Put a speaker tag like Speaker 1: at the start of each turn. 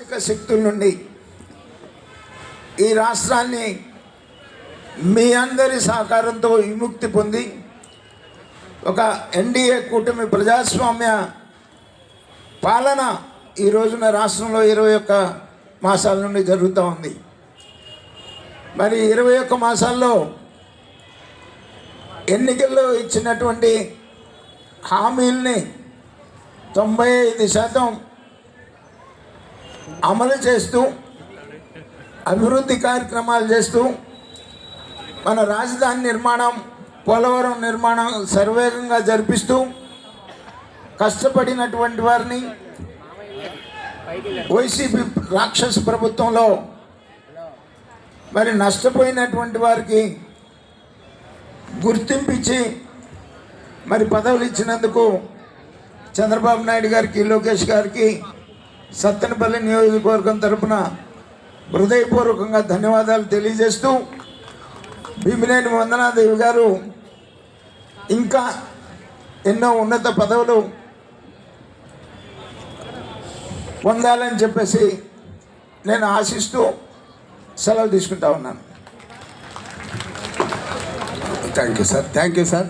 Speaker 1: ఆర్థిక శక్తుల నుండి ఈ రాష్ట్రాన్ని మీ అందరి సహకారంతో విముక్తి పొంది ఒక ఎన్డీఏ కూటమి ప్రజాస్వామ్య పాలన ఈ రోజున రాష్ట్రంలో ఇరవై ఒక్క మాసాల నుండి జరుగుతూ ఉంది. మరి ఇరవై ఒక్క మాసాల్లో ఎన్నికల్లో ఇచ్చినటువంటి హామీల్ని తొంభై ఐదు శాతం అమలు చేస్తూ అభివృద్ధి కార్యక్రమాలు చేస్తూ మన రాజధాని నిర్మాణం పోలవరం నిర్మాణం సర్వేగంగా జరిపిస్తూ కష్టపడినటువంటి వారిని వైసీపీ రాక్షస ప్రభుత్వంలో మరి నష్టపోయినటువంటి వారికి గుర్తింపిచ్చి మరి పదవులు ఇచ్చినందుకు చంద్రబాబు నాయుడు గారికి లోకేష్ గారికి సత్తెనపల్లి నియోజకవర్గం తరపున హృదయపూర్వకంగా ధన్యవాదాలు తెలియజేస్తూ భీమినేని వందనాదేవి గారు ఇంకా ఎన్నో ఉన్నత పదవులు పొందాలని చెప్పేసి నేను ఆశిస్తూ సెలవు తీసుకుంటా ఉన్నాను.
Speaker 2: Thank you sir thank you sir